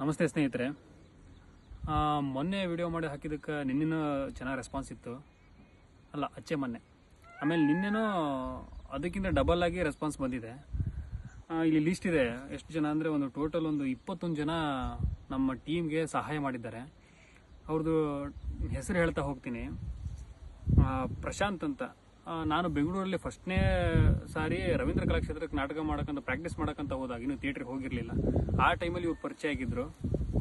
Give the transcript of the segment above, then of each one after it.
ನಮಸ್ತೆ ಸ್ನೇಹಿತರೆ. ಮೊನ್ನೆ ವಿಡಿಯೋ ಮಾಡಿ ಹಾಕಿದ್ದಕ್ಕೆ ನಿನ್ನೆನೂ ಚೆನ್ನಾಗಿ ರೆಸ್ಪಾನ್ಸ್ ಇತ್ತು. ಅಲ್ಲ, ಅಚ್ಚೆ ಮೊನ್ನೆ. ಆಮೇಲೆ ನಿನ್ನೆನೂ ಅದಕ್ಕಿಂತ ಡಬಲ್ ಆಗಿ ರೆಸ್ಪಾನ್ಸ್ ಬಂದಿದೆ. ಇಲ್ಲಿ ಲಿಸ್ಟ್ ಇದೆ. ಎಷ್ಟು ಜನ ಅಂದರೆ ಒಂದು ಟೋಟಲ್ ಒಂದು ಇಪ್ಪತ್ತೊಂದು ಜನ ನಮ್ಮ ಟೀಮ್ಗೆ ಸಹಾಯ ಮಾಡಿದ್ದಾರೆ. ಅವ್ರದ್ದು ಹೆಸರು ಹೇಳ್ತಾ ಹೋಗ್ತೀನಿ. ಪ್ರಶಾಂತ್ ಅಂತ. ನಾನು ಬೆಂಗಳೂರಲ್ಲಿ ಫಸ್ಟ್ನೇ ಸಾರಿ ರವೀಂದ್ರ ಕಲಾಕ್ಷೇತ್ರಕ್ಕೆ ನಾಟಕ ಮಾಡೋಕ್ಕಂತ ಪ್ರಾಕ್ಟೀಸ್ ಮಾಡೋಕ್ಕಂತ ಹೋದಾಗ, ಇನ್ನು ಥಿಯೇಟ್ರಿಗೆ ಹೋಗಿರಲಿಲ್ಲ. ಆ ಟೈಮಲ್ಲಿ ಇವ್ರು ಪರಿಚಯ ಆಗಿದ್ರು.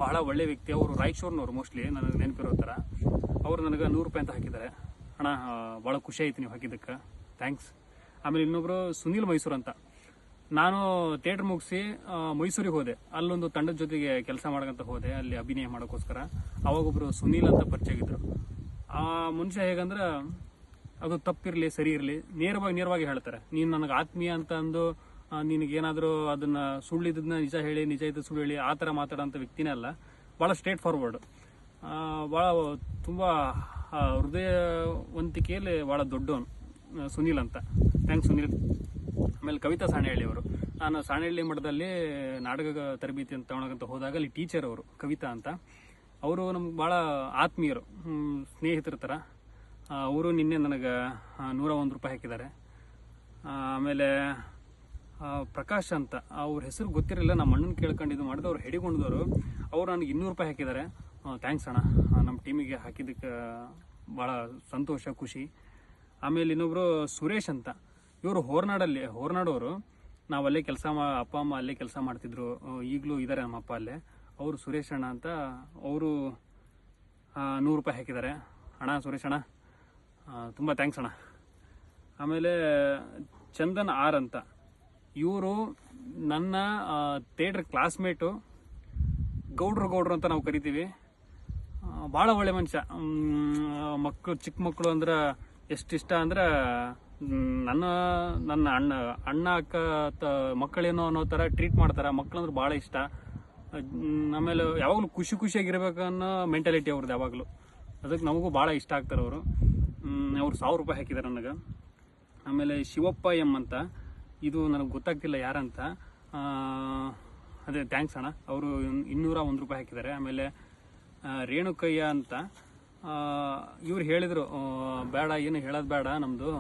ಬಹಳ ಒಳ್ಳೆ ವ್ಯಕ್ತಿ. ಅವರು ರಾಯಚೂರ್ನವ್ರು ಮೋಸ್ಟ್ಲಿ ನನಗೆ ನೆನಪಿರೋ ಥರ. ಅವರು ನನಗೆ ನೂರು ರೂಪಾಯಿ ಅಂತ ಹಾಕಿದ್ದಾರೆ. ಅಣ್ಣ ಭಾಳ ಖುಷಿ ಆಯ್ತು ನೀವು ಹಾಕಿದ್ದಕ್ಕೆ. ಥ್ಯಾಂಕ್ಸ್ ಆಮೇಲೆ ಇನ್ನೊಬ್ಬರು ಸುನೀಲ್ ಮೈಸೂರು ಅಂತ. ನಾನು ಥಿಯೇಟ್ರ್ ಮುಗಿಸಿ ಮೈಸೂರಿಗೆ ಹೋದೆ. ಅಲ್ಲೊಂದು ತಂಡದ ಜೊತೆಗೆ ಕೆಲಸ ಮಾಡೋಕ್ಕಂತ ಹೋದೆ, ಅಲ್ಲಿ ಅಭಿನಯ ಮಾಡೋಕ್ಕೋಸ್ಕರ. ಅವಾಗೊಬ್ಬರು ಸುನೀಲ್ ಅಂತ ಪರಿಚಯ ಆಗಿದ್ರು. ಆ ಮನುಷ್ಯ ಹೇಗಂದ್ರೆ ಅದು ತಪ್ಪಿರಲಿ, ಸರಿ ಇರಲಿ, ನೇರವಾಗಿ ನೇರವಾಗಿ ಹೇಳ್ತಾರೆ. ನೀನು ನನಗೆ ಆತ್ಮೀಯ ಅಂತ ಅಂದು ನಿನಗೇನಾದರೂ ಅದನ್ನು ಸುಳ್ಳಿದ್ದನ್ನ ನಿಜ ಹೇಳಿ, ನಿಜ ಇದ್ದ ಸುಳ್ಳು ಹೇಳಿ, ಆ ಥರ ಮಾತಾಡೋಂಥ ವ್ಯಕ್ತಿನೇ ಅಲ್ಲ. ಭಾಳ ಸ್ಟ್ರೇಟ್ ಫಾರ್ವರ್ಡ್ ಭಾಳ ತುಂಬ ಹೃದಯ ಹೃದಯವಂತಿಕೆಯಲ್ಲಿ ಭಾಳ ದೊಡ್ಡವನು ಸುನೀಲ್ ಅಂತ. ಥ್ಯಾಂಕ್ಸ್ ಸುನೀಲ್. ಆಮೇಲೆ ಕವಿತಾ ಸಾಣೆಹಳ್ಳಿ ಅವರು. ನಾನು ಸಾಣೆಹಳ್ಳಿ ಮಠದಲ್ಲಿ ನಾಟಕ ತರಬೇತಿ ಅಂತ ತಗೊಳಕಂತ ಹೋದಾಗ ಅಲ್ಲಿ ಟೀಚರ್ ಅವರು, ಕವಿತಾ ಅಂತ. ಅವರು ನಮ್ಗೆ ಭಾಳ ಆತ್ಮೀಯರು ಸ್ನೇಹಿತರ ಥರ ಅವರು ನಿನ್ನೆ ನನಗೆ ನೂರ ಒಂದು ರೂಪಾಯಿ ಹಾಕಿದ್ದಾರೆ. ಆಮೇಲೆ ಪ್ರಕಾಶ್ ಅಂತ, ಅವ್ರ ಹೆಸರು ಗೊತ್ತಿರಲಿಲ್ಲ, ನಮ್ಮ ಅಣ್ಣನ ಕೇಳ್ಕೊಂಡು ಇದು ಮಾಡಿದ್ರು ಅವ್ರು ಅವ್ರು ನನಗೆ ಇನ್ನೂರು ರೂಪಾಯಿ ಹಾಕಿದ್ದಾರೆ. ಥ್ಯಾಂಕ್ಸ್ ಅಣ್ಣ. ನಮ್ಮ ಟೀಮಿಗೆ ಹಾಕಿದ್ದಕ್ಕೆ ಭಾಳ ಸಂತೋಷ, ಖುಷಿ. ಆಮೇಲೆ ಇನ್ನೊಬ್ಬರು ಸುರೇಶ್ ಅಂತ. ಇವರು ಹೋರ್ನಾಡಲ್ಲಿ ಹೋರ್ನಾಡೋರು ನಾವು ಅಲ್ಲೇ ಕೆಲಸ ಮಾ, ಅಪ್ಪ, ಅಮ್ಮ ಅಲ್ಲೇ ಕೆಲಸ ಮಾಡ್ತಿದ್ರು. ಈಗಲೂ ಇದ್ದಾರೆ ನಮ್ಮ ಅಪ್ಪ ಅಲ್ಲೇ. ಅವರು ಸುರೇಶ್ ಅಣ್ಣ ಅಂತ, ಅವರು ನೂರು ರೂಪಾಯಿ ಹಾಕಿದ್ದಾರೆ. ಅಣ್ಣ, ಸುರೇಶ್ ಅಣ್ಣ. ತುಂಬ ಥ್ಯಾಂಕ್ಸ್ ಅಣ್ಣ. ಆಮೇಲೆ ಚಂದನ್ ಆರ್ ಅಂತ. ಇವರು ನನ್ನ ಥಿಯೇಟ್ರ್ ಕ್ಲಾಸ್ಮೇಟು ಗೌಡ್ರು ಗೌಡ್ರು ಅಂತ ನಾವು ಕರಿತೀವಿ. ಭಾಳ ಒಳ್ಳೆ ಮನುಷ್ಯ. ಮಕ್ಕಳು ಚಿಕ್ಕ ಮಕ್ಕಳು ಅಂದ್ರೆ ಎಷ್ಟು ಇಷ್ಟ ಅಂದ್ರೆ ನನ್ನ ನನ್ನ ಅಣ್ಣ ಅಣ್ಣ, ಅಕ್ಕ ತ, ಮಕ್ಕಳೇನೋ ಅನ್ನೋ ಥರ ಟ್ರೀಟ್ ಮಾಡ್ತಾರೆ. ಮಕ್ಕಳಂದ್ರೆ ಭಾಳ ಇಷ್ಟ. ಆಮೇಲೆ ಯಾವಾಗಲೂ ಖುಷಿ ಖುಷಿಯಾಗಿರ್ಬೇಕನ್ನೋ ಮೆಂಟಾಲಿಟಿ ಅವ್ರದ್ದು ಯಾವಾಗಲೂ. ಅದಕ್ಕೆ ನಮಗೂ ಭಾಳ ಇಷ್ಟ ಆಗ್ತಾರೆ ಅವರು. ಅವ್ರು ಸಾವಿರ ರೂಪಾಯಿ ಹಾಕಿದ್ದಾರೆ ನನಗೆ. ಆಮೇಲೆ ಶಿವಪ್ಪ ಎಂ ಅಂತ. ಇದು ನನಗೆ ಗೊತ್ತಾಗ್ತಿಲ್ಲ ಯಾರಂತ. ಅದೇ ಥ್ಯಾಂಕ್ಸ್ ಅಣ್ಣ. ಅವರು ಇನ್ನೂರ ಒಂದು ರೂಪಾಯಿ ಹಾಕಿದ್ದಾರೆ ಆಮೇಲೆ ರೇಣುಕಯ್ಯ ಅಂತ. ಇವ್ರು ಹೇಳಿದರು ಬೇಡ, ಏನು ಹೇಳೋದು ಬೇಡ ನಮ್ಮದು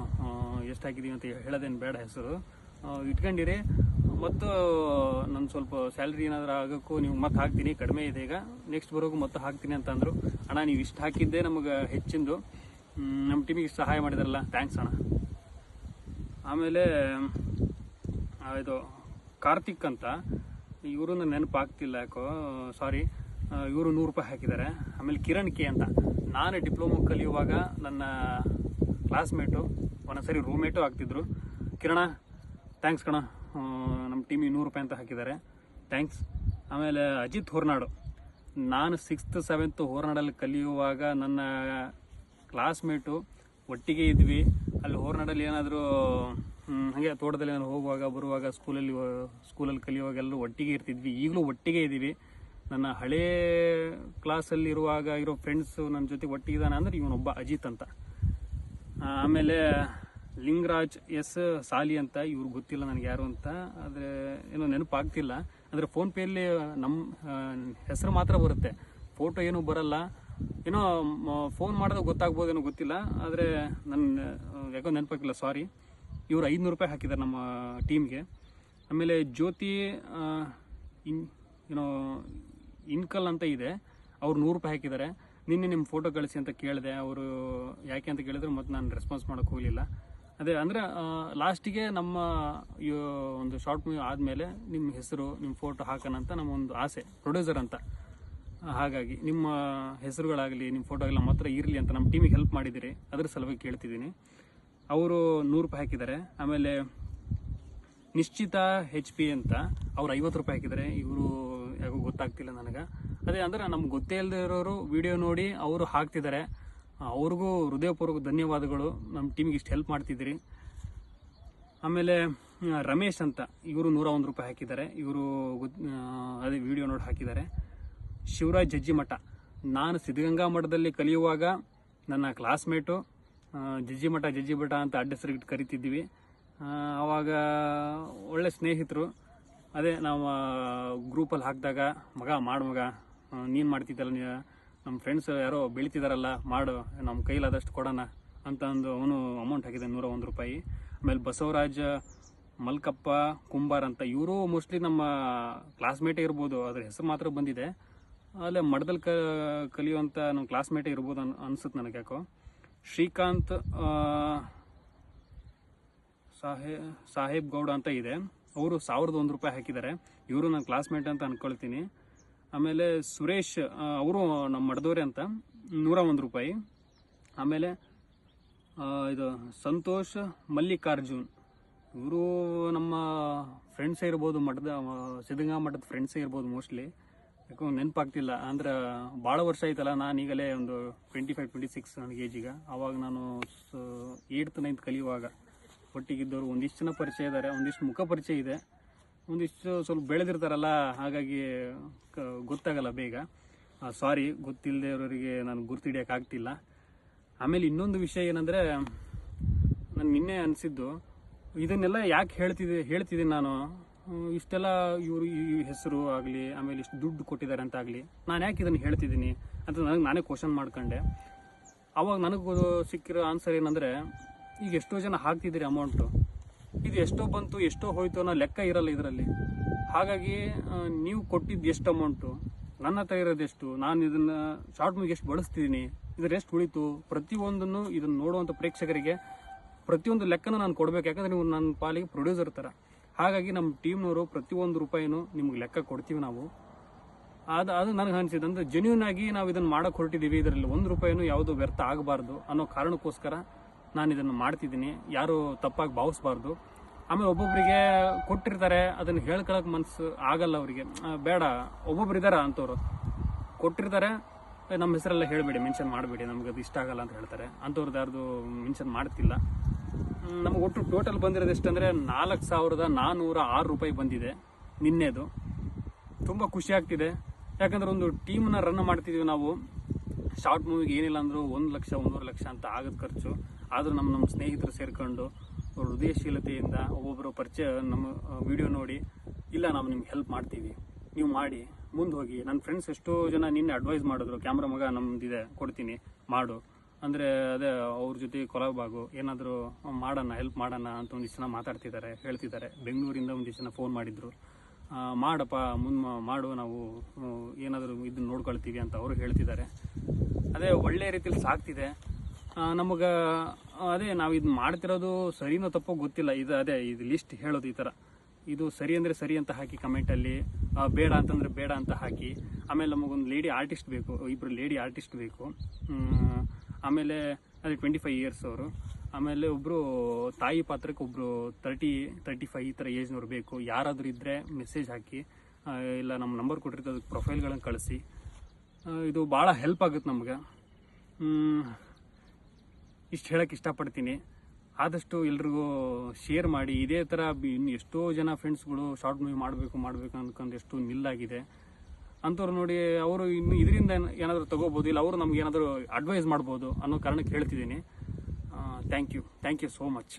ಎಷ್ಟು ಹಾಕಿದೀವಿ ಅಂತ ಹೇಳೋದೇನು ಬೇಡ ಹೆಸರು. ಇಟ್ಕೊಂಡಿರಿ. ಮತ್ತು ನನ್ನ ಸ್ವಲ್ಪ ಸ್ಯಾಲ್ರಿ ಏನಾದರೂ ಆಗೋಕ್ಕೂ ನೀವು ಮತ್ತೆ ಹಾಕ್ತೀನಿ, ಕಡಿಮೆ ಇದೆ ಈಗ. ನೆಕ್ಸ್ಟ್ ಬರೋಕು ಮತ್ತೆ ಹಾಕ್ತೀನಿ ಅಂತಂದರು. ಅಣ್ಣ, ನೀವು ಇಷ್ಟು ಹಾಕಿದ್ದೆ ನಮಗೆ ಹೆಚ್ಚಿಂದು. ನಮ್ಮ ಟೀಮಿಗೆ ಸಹಾಯ ಮಾಡಿದಾರಲ್ಲ ಥ್ಯಾಂಕ್ಸ್ ಅಣ್ಣ. ಆಮೇಲೆ ಇದು, ಕಾರ್ತಿಕ್ ಅಂತ ಇವರು ನನ್ನ ನೆನಪಾಗ್ತಿಲ್ಲ ಯಾಕೋ ಸಾರಿ ಇವರು ನೂರು ರೂಪಾಯಿ ಹಾಕಿದ್ದಾರೆ. ಆಮೇಲೆ ಕಿರಣ್ ಕೆ ಅಂತ, ನಾನು ಡಿಪ್ಲೊಮೊ ಕಲಿಯುವಾಗ ನನ್ನ ಕ್ಲಾಸ್ಮೇಟು ಒಂದೊಂದ್ಸರಿ ರೂಮ್ಮೇಟು ಆಗ್ತಿದ್ರು. ಕಿರಣ ಥ್ಯಾಂಕ್ಸ್ ಕಣ ನಮ್ಮ ಟೀಮಿಗೆ ನೂರು ರೂಪಾಯಿ ಅಂತ ಹಾಕಿದ್ದಾರೆ. ಥ್ಯಾಂಕ್ಸ್ ಆಮೇಲೆ ಅಜಿತ್ ಹೊರ್ನಾಡು, ನಾನು ಸಿಕ್ಸ್ತ್ ಸೆವೆಂತ್ ಹೋರ್ನಾಡಲ್ಲಿ ಕಲಿಯುವಾಗ ನನ್ನ ಕ್ಲಾಸ್ಮೇಟು ಒಟ್ಟಿಗೆ ಇದ್ವಿ. ಅಲ್ಲಿ ಹೋರ್ನಾಡಲ್ಲಿ ಏನಾದರೂ ಹಾಗೆ ತೋಟದಲ್ಲಿ ಏನಾದ್ರು ಹೋಗುವಾಗ, ಬರುವಾಗ ಸ್ಕೂಲಲ್ಲಿ ಸ್ಕೂಲಲ್ಲಿ ಕಲಿಯುವಾಗ ಎಲ್ಲರೂ ಒಟ್ಟಿಗೆ ಇರ್ತಿದ್ವಿ. ಈಗಲೂ ಒಟ್ಟಿಗೆ ಇದ್ದೀವಿ. ನನ್ನ ಹಳೇ ಕ್ಲಾಸಲ್ಲಿ ಇರುವಾಗ ಇರೋ ಫ್ರೆಂಡ್ಸು ನನ್ನ ಜೊತೆ ಒಟ್ಟಿಗೆ ಇದ್ದಾನೆ ಅಂದರೆ ಇವನೊಬ್ಬ ಅಜಿತ್ ಅಂತ. ಆಮೇಲೆ ಲಿಂಗರಾಜ್ ಎಸ್ ಸಾಲಿ ಅಂತ ಇವ್ರು ಗೊತ್ತಿಲ್ಲ ನನಗೆ ಯಾರು ಅಂತ. ಆದರೆ ಏನೋ ನೆನಪಾಗ್ತಿಲ್ಲ. ಅಂದರೆ ಫೋನ್ಪೇಯಲ್ಲಿ ನಮ್ಮ ಹೆಸರು ಮಾತ್ರ ಬರುತ್ತೆ. ಫೋಟೋ ಏನೂ ಬರಲ್ಲ. ಏನೋ ಫೋನ್ ಮಾಡಿದಾಗ ಗೊತ್ತಾಗ್ಬೋದೇನೋ ಗೊತ್ತಿಲ್ಲ, ಆದರೆ ನನ್ನ ಯಾಕೋ ನೆನಪಾಗಿಲ್ಲ ಸಾರಿ ಇವರು ಐದುನೂರು ರೂಪಾಯಿ ಹಾಕಿದ್ದಾರೆ ನಮ್ಮ ಟೀಮ್ಗೆ. ಆಮೇಲೆ ಜ್ಯೋತಿ ಇನ್, ಏನೋ, ಇನ್ಕಲ್ ಅಂತ ಇದೆ. ಅವ್ರು ನೂರು ರೂಪಾಯಿ ಹಾಕಿದ್ದಾರೆ. ನಿನ್ನೆ ನಿಮ್ಮ ಫೋಟೋ ಕಳಿಸಿ ಅಂತ ಕೇಳಿದೆ. ಅವರು ಯಾಕೆ ಅಂತ ಕೇಳಿದ್ರು, ಮತ್ತೆ ನಾನು ರೆಸ್ಪಾನ್ಸ್ ಮಾಡೋಕೆ ಹೋಗಲಿಲ್ಲ. ಅದೇ, ಅಂದರೆ ಲಾಸ್ಟಿಗೆ ನಮ್ಮ ಒಂದು ಶಾರ್ಟ್ ಮೂವಿ ಆದಮೇಲೆ ನಿಮ್ಮ ಹೆಸರು ನಿಮ್ಮ ಫೋಟೋ ಹಾಕೋಣ ಅಂತ ನಮ್ಮ ಒಂದು ಆಸೆ ಪ್ರೊಡ್ಯೂಸರ್ ಅಂತ. ಹಾಗಾಗಿ ನಿಮ್ಮ ಹೆಸರುಗಳಾಗಲಿ, ನಿಮ್ಮ ಫೋಟೋಗಳ ಮಾತ್ರ ಇರಲಿ ಅಂತ ನಮ್ಮ ಟೀಮಿಗೆ ಹೆಲ್ಪ್ ಮಾಡಿದ್ದೀರಿ ಅದ್ರ ಸಲುವಾಗಿ ಕೇಳ್ತಿದ್ದೀನಿ. ಅವರು ನೂರು ರೂಪಾಯಿ ಹಾಕಿದ್ದಾರೆ. ಆಮೇಲೆ ನಿಶ್ಚಿತ ಹೆಚ್ ಪಿ ಅಂತ ಅವ್ರು ಐವತ್ತು ರೂಪಾಯಿ ಹಾಕಿದ್ದಾರೆ. ಇವರು ಯಾಕೋ ಗೊತ್ತಾಗ್ತಿಲ್ಲ ನನಗೆ. ಅದೇ ಅಂದ್ರೆ ನಮ್ಗೆ ಗೊತ್ತೇ ಇಲ್ಲದೆ ಇರೋರು ವಿಡಿಯೋ ನೋಡಿ ಅವರು ಹಾಕ್ತಿದ್ದಾರೆ. ಅವ್ರಿಗೂ ಹೃದಯಪೂರ್ವಕ ಧನ್ಯವಾದಗಳು. ನಮ್ಮ ಟೀಮಿಗೆ ಇಷ್ಟು ಹೆಲ್ಪ್ ಮಾಡ್ತಿದ್ದೀರಿ. ಆಮೇಲೆ ರಮೇಶ್ ಅಂತ ಇವರು ನೂರ ಒಂದು ರೂಪಾಯಿ ಹಾಕಿದ್ದಾರೆ. ಇವರು ಅದೇ ವಿಡಿಯೋ ನೋಡಿ ಹಾಕಿದ್ದಾರೆ. ಶಿವರಾಜ್ ಜಜ್ಜಿ ಮಠ. ನಾನು ಸಿದ್ಧಗಂಗಾ ಮಠದಲ್ಲಿ ಕಲಿಯುವಾಗ ನನ್ನ ಕ್ಲಾಸ್ಮೇಟು ಜಜ್ಜಿ ಮಠ ಜಜ್ಜಿ ಮಠ ಅಂತ ಅಡ್ಡ ಹೆಸರಿಟ್ಟು ಕರಿತಿದ್ವಿ ಆವಾಗ ಒಳ್ಳೆ ಸ್ನೇಹಿತರು. ಅದೇ ನಾವು ಗ್ರೂಪಲ್ಲಿ ಹಾಕಿದಾಗ ಮಗ ಮಾಡು ಮಗ ನೀನು ಮಾಡ್ತಿದ್ದಲ್ಲ ನಮ್ಮ ಫ್ರೆಂಡ್ಸ್ ಯಾರೋ ಬೆಳಿತಿದಾರಲ್ಲ ಮಾಡು ನಮ್ಮ ಕೈಲಾದಷ್ಟು ಕೊಡೋಣ ಅಂತ ಅಂದು ಅವನು ಅಮೌಂಟ್ ಹಾಕಿದ್ದಾನೆ ನೂರ ಒಂದು ರೂಪಾಯಿ. ಆಮೇಲೆ ಬಸವರಾಜ, ಮಲ್ಕಪ್ಪ, ಕುಂಬಾರ್ ಅಂತ ಇವರು ಮೋಸ್ಟ್ಲಿ ನಮ್ಮ ಕ್ಲಾಸ್ಮೇಟೇ ಇರ್ಬೋದು. ಅದ್ರ ಹೆಸರು ಮಾತ್ರ ಬಂದಿದೆ. ಅಲ್ಲೇ ಮಠದಲ್ಲಿ ಕ ಕಲಿಯುವಂಥ ನಮ್ಮ ಕ್ಲಾಸ್ಮೇಟೇ ಇರ್ಬೋದು ಅನ್, ಅನ್ಸುತ್ತೆ ನನಗೆ ಯಾಕೋ. ಶ್ರೀಕಾಂತ್ ಸಾಹೇ, ಸಾಹೇಬ್ ಗೌಡ ಅಂತ ಇದೆ. ಅವರು ಸಾವಿರದ ಒಂದು ರೂಪಾಯಿ ಹಾಕಿದ್ದಾರೆ. ಇವರು ನನ್ನ ಕ್ಲಾಸ್ಮೇಟ್ ಅಂತ ಅಂದ್ಕೊಳ್ತೀನಿ ಆಮೇಲೆ ಸುರೇಶ್ ಅವರು ನಮ್ಮ ಮಡದವ್ರೆ ಅಂತ. ನೂರ ಒಂದು ರೂಪಾಯಿ. ಆಮೇಲೆ ಇದು ಸಂತೋಷ್ ಮಲ್ಲಿಕಾರ್ಜುನ್. ಇವರು ನಮ್ಮ ಫ್ರೆಂಡ್ಸೇ ಇರ್ಬೋದು ಮಠದ ಸಿದ್ಧಗಂಗಾ ಮಠದ ಫ್ರೆಂಡ್ಸೇ ಇರ್ಬೋದು ಮೋಸ್ಟ್ಲಿ ಯಾಕೋ ನೆನಪಾಗ್ತಿಲ್ಲ. ಅಂದ್ರೆ ಭಾಳ ವರ್ಷ ಆಯ್ತಲ್ಲ, ನಾನು ಈಗಲೇ ಒಂದು ಟ್ವೆಂಟಿ ಫೈವ್ ಟ್ವೆಂಟಿ ಸಿಕ್ಸ್ ನನಗೆ ಏಜಿಗೆ ಆವಾಗ ನಾನು ಏಟ್ತ್ ನೈನ್ತ್ ಕಲಿಯುವಾಗ. ಒಟ್ಟಿಗಿದ್ದವರು ಒಂದಿಷ್ಟು ಜನ ಪರಿಚಯ ಇದ್ದಾರೆ ಒಂದಿಷ್ಟು ಮುಖ ಪರಿಚಯ ಇದೆ. ಒಂದಿಷ್ಟು ಸ್ವಲ್ಪ ಬೆಳೆದಿರ್ತಾರಲ್ಲ, ಹಾಗಾಗಿ ಗೊತ್ತಾಗಲ್ಲ ಬೇಗ. ಸಾರಿ ಗೊತ್ತಿಲ್ಲದೆ ಇರೋರಿಗೆ ನಾನು ಗುರ್ತಿಡಿಯೋಕ್ಕಾಗ್ತಿಲ್ಲ ಆಮೇಲೆ ಇನ್ನೊಂದು ವಿಷಯ ಏನಂದರೆ, ನಾನು ನಿನ್ನೆ ಅನಿಸಿದ್ದು, ಇದನ್ನೆಲ್ಲ ಯಾಕೆ ಹೇಳ್ತಿದ್ದೆ, ಹೇಳ್ತಿದ್ದೀನಿ ನಾನು. ಇಷ್ಟೆಲ್ಲ ಇವರು ಈ ಹೆಸರು ಆಗಲಿ, ಆಮೇಲೆ ಇಷ್ಟು ದುಡ್ಡು ಕೊಟ್ಟಿದ್ದಾರೆ ಅಂತ ಆಗಲಿ, ನಾನು ಯಾಕೆ ಇದನ್ನು ಹೇಳ್ತಿದ್ದೀನಿ ಅಂತ ನನಗೆ ನಾನೇ ಕ್ವಶನ್ ಮಾಡ್ಕೊಂಡೆ. ಅವಾಗ ನನಗೆ ಸಿಕ್ಕಿರೋ ಆನ್ಸರ್ ಏನಂದರೆ, ಈಗ ಎಷ್ಟೋ ಜನ ಹಾಕ್ತಿದ್ದೀರಿ ಅಮೌಂಟು ಇದು ಎಷ್ಟೋ ಬಂತು, ಎಷ್ಟೋ ಹೋಯ್ತು ಅನ್ನೋ ಲೆಕ್ಕ ಇರಲ್ಲ ಇದರಲ್ಲಿ. ಹಾಗಾಗಿ ನೀವು ಕೊಟ್ಟಿದ್ದು ಎಷ್ಟು ಅಮೌಂಟು ನನ್ನ ಹತ್ರ ಇರೋದೆಷ್ಟು ನಾನು ಇದನ್ನು ಶಾರ್ಟ್ ಮೂವಿಗೆ ಎಷ್ಟು ಬಳಸ್ತಿದ್ದೀನಿ ಇದರ ಎಷ್ಟು ಉಳಿತು? ಪ್ರತಿಯೊಂದನ್ನು ಇದನ್ನು ನೋಡುವಂಥ ಪ್ರೇಕ್ಷಕರಿಗೆ ಪ್ರತಿಯೊಂದು ಲೆಕ್ಕನೂ ನಾನು ಕೊಡ್ಬೇಕು. ಯಾಕಂದರೆ ನೀವು ನನ್ನ ಪಾಲಿಗೆ ಪ್ರೊಡ್ಯೂಸರ್ ಥರ ಹಾಗಾಗಿ ನಮ್ಮ ಟೀಮ್ನವರು ಪ್ರತಿಯೊಂದು ರೂಪಾಯಿನೂ ನಿಮ್ಗೆ ಲೆಕ್ಕ ಕೊಡ್ತೀವಿ ನಾವು. ಅದು ಅದು ನನಗೆ ಅನಿಸಿದೆ ಅಂದರೆ ಜೆನ್ಯೂನ್ ಆಗಿ ನಾವು ಇದನ್ನು ಮಾಡಕ್ಕೆ ಹೊರಟಿದ್ದೀವಿ, ಇದರಲ್ಲಿ ಒಂದು ರೂಪಾಯಿನೂ ಯಾವುದು ವ್ಯರ್ಥ ಆಗಬಾರ್ದು ಅನ್ನೋ ಕಾರಣಕ್ಕೋಸ್ಕರ ನಾನು ಇದನ್ನು ಮಾಡ್ತಿದ್ದೀನಿ. ಯಾರು ತಪ್ಪಾಗಿ ಭಾವಿಸ್ಬಾರ್ದು. ಆಮೇಲೆ ಒಬ್ಬೊಬ್ಬರಿಗೆ ಕೊಟ್ಟಿರ್ತಾರೆ, ಅದನ್ನು ಹೇಳ್ಕೊಳಕ್ಕೆ ಮನಸ್ಸು ಆಗಲ್ಲ ಅವರಿಗೆ. ಬೇಡ, ಒಬ್ಬೊಬ್ರು ಇದ್ದಾರೆ ಅಂಥವ್ರು ಕೊಟ್ಟಿರ್ತಾರೆ, ನಮ್ಮ ಹೆಸರೆಲ್ಲ ಹೇಳಬೇಡಿ ಮೆನ್ಷನ್ ಮಾಡಬೇಡಿ, ನಮ್ಗೆ ಅದು ಇಷ್ಟ ಆಗಲ್ಲ ಅಂತ ಹೇಳ್ತಾರೆ. ಅಂಥವ್ರದ್ದು ಯಾರ್ದು ಮೆನ್ಷನ್ ಮಾಡ್ತಿಲ್ಲ. ನಮಗೆ ಒಟ್ಟು ಟೋಟಲ್ ಬಂದಿರೋದು ಎಷ್ಟಂದರೆ ನಾಲ್ಕು ಸಾವಿರದ ನಾನ್ನೂರ ಆರು ರೂಪಾಯಿ ಬಂದಿದೆ ನಿನ್ನೆದು. ತುಂಬ ಖುಷಿ ಆಗ್ತಿದೆ. ಯಾಕಂದ್ರೆ ಒಂದು ಟೀಮನ್ನ ರನ್ ಮಾಡ್ತಿದ್ದೀವಿ ನಾವು. ಶಾರ್ಟ್ ಮೂವಿಗೆ ಏನಿಲ್ಲ ಅಂದರೂ ಒಂದು ಲಕ್ಷ, ಒಂದೂವರೆ ಲಕ್ಷ ಅಂತ ಆಗೋದು ಖರ್ಚು. ಆದರೂ ನಮ್ಮ ನಮ್ಮ ಸ್ನೇಹಿತರು ಸೇರ್ಕೊಂಡು ಹೃದಯಶೀಲತೆಯಿಂದ ಒಬ್ಬೊಬ್ಬರು ಪರಿಚಯ, ನಮ್ಮ ವಿಡಿಯೋ ನೋಡಿ, ಇಲ್ಲ ನಾವು ನಿಮ್ಗೆ ಹೆಲ್ಪ್ ಮಾಡ್ತೀವಿ. ನೀವು ಮಾಡಿ, ಮುಂದೆ ಹೋಗಿ. ನನ್ನ ಫ್ರೆಂಡ್ಸ್ ಎಷ್ಟೋ ಜನ ನಿನ್ನೆ ಅಡ್ವೈಸ್ ಮಾಡಿದ್ರು. ಕ್ಯಾಮ್ರಾ ಮಗ ಇದೆ ಕೊಡ್ತೀನಿ, ಮಾಡು. ಅಂದರೆ ಅದೇ ಅವ್ರ ಜೊತೆ ಕೊಲಬಾಗು, ಏನಾದರೂ ಮಾಡೋಣ ಹೆಲ್ಪ್ ಮಾಡೋಣ ಅಂತ ಒಂದಿಷ್ಟು ಜನ ಮಾತಾಡ್ತಿದ್ದಾರೆ ಹೇಳ್ತಿದ್ದಾರೆ ಬೆಂಗಳೂರಿಂದ ಒಂದಿಷ್ಟು ಜನ ಫೋನ್ ಮಾಡಿದ್ರು. ಮಾಡಪ್ಪ ಮುನ್ ಮಾಡು, ನಾವು ಏನಾದರೂ ಇದನ್ನ ನೋಡ್ಕೊಳ್ತೀವಿ ಅಂತ ಅವರು ಹೇಳ್ತಿದ್ದಾರೆ ಅದೇ ಒಳ್ಳೆ ರೀತಿಯಲ್ಲಿ ಸಾಕ್ತಿದೆ. ನಮಗೆ, ಅದೇ ನಾವು ಇದು ಮಾಡ್ತಿರೋದು ಸರಿನೋ ತಪ್ಪೋ ಗೊತ್ತಿಲ್ಲ. ಇದು ಅದೇ, ಇದು ಲಿಸ್ಟ್ ಹೇಳೋದು ಈ ಥರ ಇದು ಸರಿ ಅಂದರೆ ಸರಿ ಅಂತ ಹಾಕಿ ಕಮೆಂಟಲ್ಲಿ ಬೇಡ ಅಂತಂದರೆ ಬೇಡ ಅಂತ ಹಾಕಿ, ಆಮೇಲೆ ನಮಗೊಂದು ಲೇಡಿ ಆರ್ಟಿಸ್ಟ್ ಬೇಕು ಇಬ್ಬರು ಲೇಡಿ ಆರ್ಟಿಸ್ಟ್ ಬೇಕು. ಆಮೇಲೆ ಅದೇ ಟ್ವೆಂಟಿ ಫೈವ್ ಇಯರ್ಸ್ ಅವರು. ಆಮೇಲೆ ಒಬ್ಬರು ತಾಯಿ ಪಾತ್ರಕ್ಕೆ ಒಬ್ಬರು ತರ್ಟಿ ತರ್ಟಿ ಫೈವ್ ಈ ಥರ ಏಜ್ನವ್ರು ಬೇಕು. ಯಾರಾದರೂ ಇದ್ದರೆ ಮೆಸೇಜ್ ಹಾಕಿ ಇಲ್ಲ ನಮ್ಮ ನಂಬರ್ ಕೊಟ್ಟಿರ್ತದೆ ಅದಕ್ಕೆ ಪ್ರೊಫೈಲ್ಗಳನ್ನು ಕಳಿಸಿ. ಇದು ಭಾಳ ಹೆಲ್ಪ್ ಆಗುತ್ತೆ ನಮ್ಗೆ. ಇಷ್ಟು ಹೇಳಕ್ಕೆ ಇಷ್ಟಪಡ್ತೀನಿ. ಆದಷ್ಟು ಎಲ್ರಿಗೂ ಶೇರ್ ಮಾಡಿ. ಇದೇ ಥರ ಇನ್ನು ಎಷ್ಟೋ ಜನ ಫ್ರೆಂಡ್ಸ್ಗಳು ಶಾರ್ಟ್ ಮೂವಿ ಮಾಡಬೇಕು ಮಾಡಬೇಕು ಅಂದ್ಕೊಂಡು ಎಷ್ಟು ನಿಲ್ಲಾಗಿದೆ. ಅಂಥವ್ರು ನೋಡಿ ಅವರು ಇನ್ನು ಇದರಿಂದ ಏನಾದರೂ ತಗೋಬೋದು, ಇಲ್ಲ ಅವರು ನಮ್ಗೆ ಏನಾದರೂ ಅಡ್ವೈಸ್ ಮಾಡ್ಬೋದು ಅನ್ನೋ ಕಾರಣಕ್ಕೆ ಹೇಳ್ತಿದ್ದೀನಿ. Thank you thank you so much